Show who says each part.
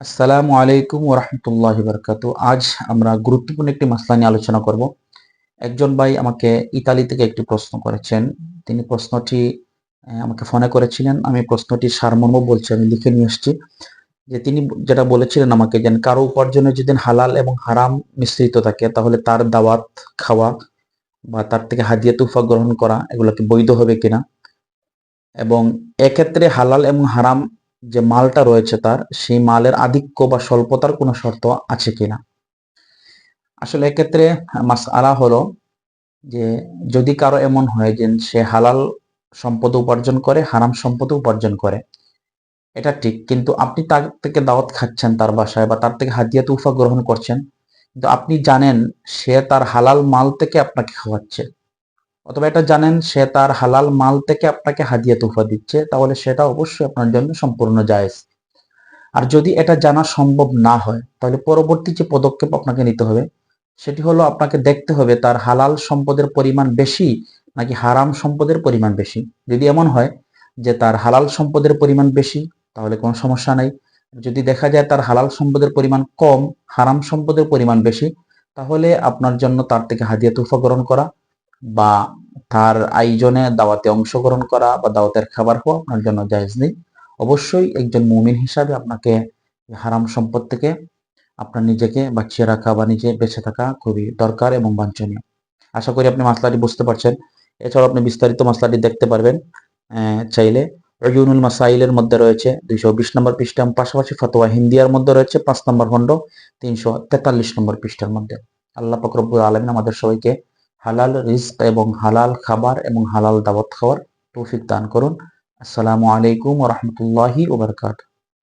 Speaker 1: আসসালামু আলাইকুম ওরহমতুল্লাহ বরকাত। আজ আমরা গুরুত্বপূর্ণ একটি মাসলা নিয়ে আলোচনা করব। একজন ভাই আমাকে ইতালি থেকে একটি প্রশ্ন করেছেন। তিনি প্রশ্নটি আমাকে ফোনে করেছিলেন। আমি প্রশ্নটি সারমর্ম বলছি, আমি লিখে নিয়ে এসেছি যে তিনি যেটা বলেছিলেন আমাকে যেন কারও উপার্জনে যদি হালাল এবং হারাম মিশ্রিত থাকে, তাহলে তার দাওয়াত খাওয়া বা তার থেকে হাদিয়া তুফা গ্রহণ করা এগুলোকে বৈধ হবে কিনা? এবং এক্ষেত্রে হালাল এবং হারাম যে মালটা রয়েছে তার, সেই মালের আধিক্য বা স্বল্পতার কোনো শর্ত আছে কিনা? আসলে এক্ষেত্রে মাস আলা হলো যে যদি কারও এমন হয় যে সে হালাল সম্পদ উপার্জন করে, হারাম সম্পদ উপার্জন করে, এটা ঠিক। কিন্তু আপনি তার থেকে দাওয়াত খাচ্ছেন তার বাসায় বা তার থেকে হাদিয়া তুফা গ্রহণ করছেন, কিন্তু আপনি জানেন সে তার হালাল মাল থেকে আপনাকে খাওয়াচ্ছে। অথবা এটা জানেন, সে তার হালাল মাল থেকে আপনাকে হাদিয়া তোফা দিচ্ছে, তাহলে সেটা অবশ্যই আপনার জন্য সম্পূর্ণ জায়েজ। আর যদি এটা জানা সম্ভব না হয়, তাহলে পরবর্তী যে পদক্ষেপ আপনাকে নিতে হবে, সেটি হলো আপনাকে দেখতে হবে তার হালাল সম্পদের পরিমাণ বেশি নাকি হারাম সম্পদের পরিমাণ বেশি। যদি এমন হয় যে তার হালাল সম্পদের পরিমাণ বেশি, তাহলে কোনো সমস্যা নাই। যদি দেখা যায় তার হালাল সম্পদের পরিমাণ কম, হারাম সম্পদের পরিমাণ বেশি, তাহলে আপনার জন্য তার থেকে হাদিয়া তুফা গ্রহণ করা বা তার আয়োজনে দাওয়াতে অংশগ্রহণ করা বা দাওয়াতের খাবার হওয়া আপনার জন্য জায়েজ নেই। অবশ্যই একজন মুমিন হিসাবে আপনাকে হারাম সম্পদ থেকে আপনার নিজেকে বাঁচিয়ে রাখা বা নিজে বেঁচে থাকা খুবই দরকার এবং বাঞ্ছনীয়। আশা করি আপনি মাসলাটি বুঝতে পারছেন। এছাড়াও আপনি বিস্তারিত মাসলাটি দেখতে পারবেন। চাইলে রজুনুল মাসাইলের মধ্যে রয়েছে দুইশো বিশ নম্বর পৃষ্ঠা পাশাপাশি ফতোয়া হিন্দিয়ার মধ্যে রয়েছে পাঁচ নম্বর খণ্ড, তিনশো তেতাল্লিশ নম্বর পৃষ্ঠার মধ্যে। আল্লাহ ফকরবুল আলমিন আমাদের সবাইকে হালাল রিস্ক এবং হালাল খাবার এবং হালাল দাওয়াত খাওয়ার তৌফিক দান করুন। আসসালামু আলাইকুম রহমতুল্লাহি ওবরকাত